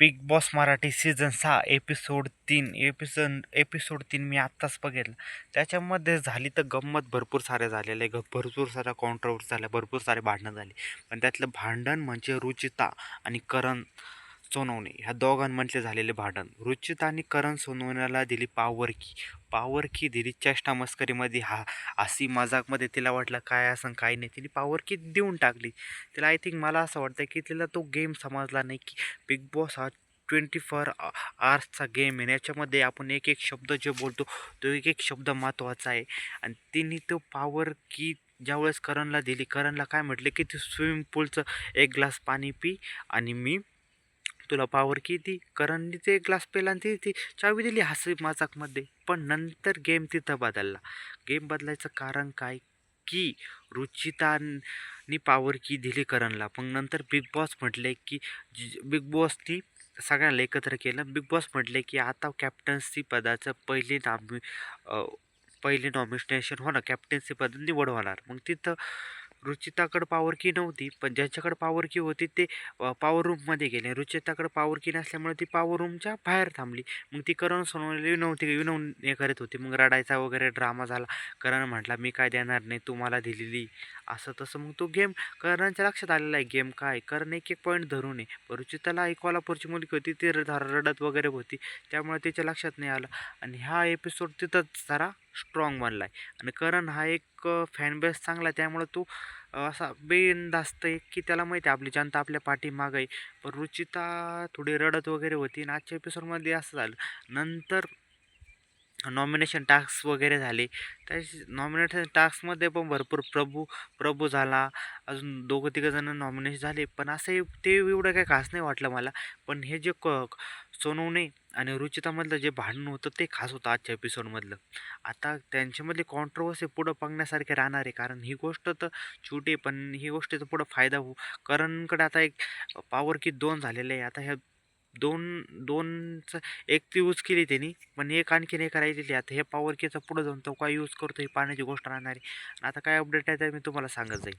Big Boss Marathi season सहा episode तीन episode episode तीन मी आत्ताच बघितलं. त्याच्यामध्ये झाली तर गंमत भरपूर साऱ्या झालेल्या आहे ग भरपूर साऱ्या कॉन्ट्रोवर्स झाल्या भरपूर सारे भांडणं झाली. पण त्यातलं भांडण म्हणजे रुचिता आणि करण सोनवणे ह्या दोघांमधले झालेले भांडण. रुचित आणि करण सोनवण्याला दिली पावर की पावर की दिली चेष्टा मस्करीमध्ये. हा असी मजाकमध्ये तिला वाटलं काय असं काय नाही. तिने पावर की देऊन टाकली. तिला आय थिंक मला असं वाटतं की तिला तो गेम समजला नाही की बिग बॉस हा ट्वेंटी फोर आर्सचा गेम आहे याच्यामध्ये आपण एक एक शब्द जे बोलतो तो एक एक शब्द महत्त्वाचा आहे. आणि तिने तो पावर की ज्यावेळेस करणला दिली करणला काय म्हटले की ती स्विमिंग पूलचं एक ग्लास पाणी पी आणि मी तुला पावर की ती करणनी ते एक ग्लास पेला आणि ती ती चावी दिली हसी मजाकमध्ये. पण नंतर गेम तिथं बदलला. गेम बदलायचं कारण काय? की रुचितानी पावर की दिली करणला मग नंतर बिग बॉस म्हटले की बिग बॉसनी सगळ्यांना एकत्र केलं. बिग बॉस म्हटले की आता कॅप्टन्सी पदाचं पहिले नाम पहिले नॉमिनेशन होणार कॅप्टन्सी पद निवड होणार. मग तिथं रुचिताकडं पावर की नव्हती पण ज्याच्याकडं पावर की होती ते पॉवर रूममध्ये गेले. रुचिताकडे पावर की नसल्यामुळे ती पॉवर रूमच्या बाहेर थांबली. मग ती करण सोनवलेली नव्हती विनवून हे करत होती. मग रडायचा वगैरे ड्रामा झाला. करण म्हटला मी काय देणार नाही तू मला दिलेली असं तसं. मग तो गेम करणच्या लक्षात आलेला आहे. गेम काय? करण एक एक पॉईंट धरून आहे. पण रुचिताला एक कोल्हापूरची मुलगी होती. ती रडत वगैरे होती. त्यामुळे तिच्या लक्षात नाही आलं. आणि हा एपिसोड तिथंच जरा स्ट्रॉंग बनला आहे. आणि करण हा एक फॅनबेस चांगला आहे. त्यामुळं तो असा बेंदास्त आहे की त्याला माहिती आहे. आपली जनता आपल्या पाठीमागं आहे. पण रुचिता थोडी रडत वगैरे होती. आणि आजच्या एपिसोडमध्ये असं झालं. नंतर नॉमिनेशन टास्क वगैरे झाले. त्या नॉमिनेशन टास्कमध्ये पण भरपूर प्रभू प्रभू झाला. अजून दोघं तिघं जण नॉमिनेशन झाले. पण असं ते एवढं काही खास नाही वाटलं मला. पण हे जे क सोनवणे आणि रुचितामधलं जे भांडण होतं ते खास होतं आजच्या एपिसोडमधलं आता त्यांच्यामधली कॉन्ट्रोवर्सी पुढं बघण्यासारखे राहणार आहे. कारण ही गोष्ट तर छोटी पण ही गोष्टीचा पुढं फायदा हो करणकडे आता एक पावर की दोन झालेले आहे. आता ह्या दोन दोनचं एक ती यूज केली त्यांनी पण एक आणखीन एक राहिलेली. आता हे पॉवर केचं पुढं जाऊन तो काय यूज करतो ही पाण्याची गोष्ट राहणार. आहे आता काय अपडेट आहे ते मी तुम्हाला सांगत जाईल